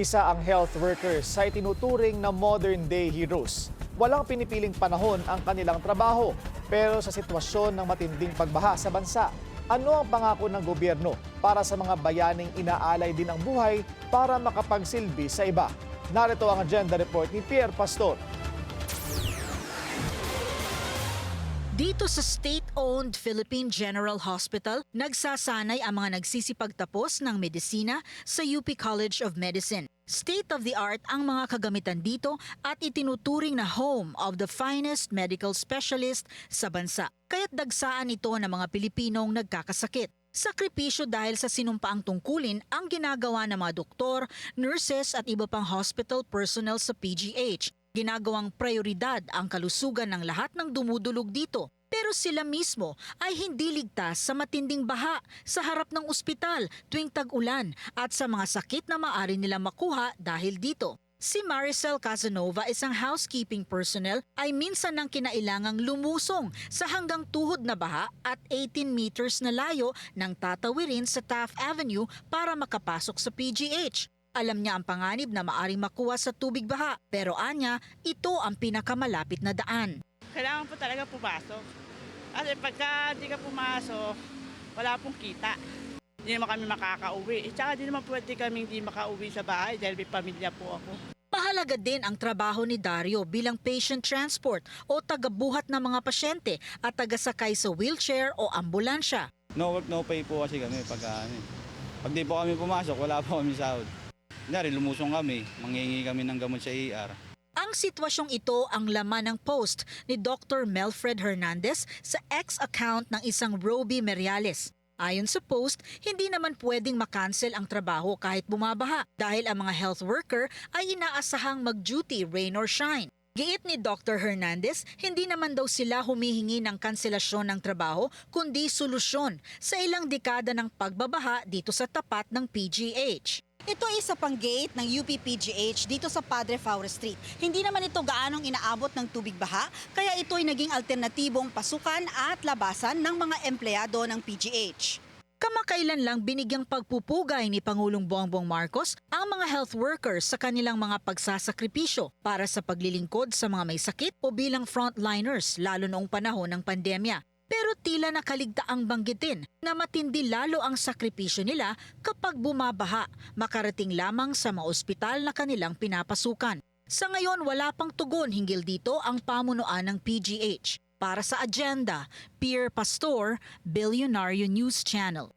Isa ang health workers sa itinuturing na modern day heroes. Walang pinipiling panahon ang kanilang trabaho, pero sa sitwasyon ng matinding pagbaha sa bansa, ano ang pangako ng gobyerno para sa mga bayaning inaalay din ang buhay para makapagsilbi sa iba? Narito ang agenda report ni Pierre Pastor. Dito sa state-owned Philippine General Hospital, nagsasanay ang mga nagsisipagtapos ng medisina sa UP College of Medicine. State-of-the-art ang mga kagamitan dito at itinuturing na home of the finest medical specialist sa bansa. Kaya't dagsaan ito ng mga Pilipinong nagkakasakit. Sakripisyo dahil sa sinumpaang tungkulin ang ginagawa ng mga doktor, nurses at iba pang hospital personnel sa PGH. Ginagawang prioridad ang kalusugan ng lahat ng dumudulog dito. Pero sila mismo ay hindi ligtas sa matinding baha sa harap ng ospital tuwing tag-ulan at sa mga sakit na maaari nilang makuha dahil dito. Si Maricel Casanova, isang housekeeping personnel, ay minsan nang kinailangang lumusong sa hanggang tuhod na baha at 18 meters na layo ng tatawirin sa Taft Avenue para makapasok sa PGH. Alam niya ang panganib na maaring makuha sa tubig baha, pero anya, ito ang pinakamalapit na daan. kailangan po talaga pumasok. Kasi pagka hindi ka pumasok, wala pong kita. Hindi naman kami makakauwi. Eh, tsaka di naman pwede kami hindi makauwi sa bahay dahil may pamilya po ako. Mahalaga din ang trabaho ni Dario bilang patient transport o tagabuhat ng mga pasyente at tagasakay sa wheelchair o ambulansya. No work, no pay po kasi kami pag ano eh. Pag di po kami pumasok, wala po kami sahod. Kunyari, lumusong kami, manghingi kami ng gamot sa ER. Ang sitwasyong ito ang laman ng post ni Dr. Melfred Hernandez sa ex-account ng isang Roby Meriales. Ayon sa post, hindi naman pwedeng makancel ang trabaho kahit bumabaha dahil ang mga health worker ay inaasahang mag-duty rain or shine. Giit ni Dr. Hernandez, hindi naman daw sila humihingi ng kanselasyon ng trabaho kundi solusyon sa ilang dekada ng pagbabaha dito sa tapat ng PGH. Ito isa pang gate ng UPPGH dito sa Padre Faure Street. Hindi naman ito gaanong inaabot ng tubig baha, kaya ito ay naging alternatibong pasukan at labasan ng mga empleyado ng PGH. Kamakailan lang binigyang pagpupugay ni Pangulong Bongbong Marcos ang mga health workers sa kanilang mga pagsasakripisyo para sa paglilingkod sa mga may sakit o bilang frontliners lalo noong panahon ng pandemya. Pero tila nakaligtaang banggitin na matindi lalo ang sakripisyo nila kapag bumabaha, makarating lamang sa mga ospital na kanilang pinapasukan. Sa ngayon, wala pang tugon hinggil dito ang pamunuan ng PGH. Para sa agenda, Pierre Pastor, Billionario News Channel.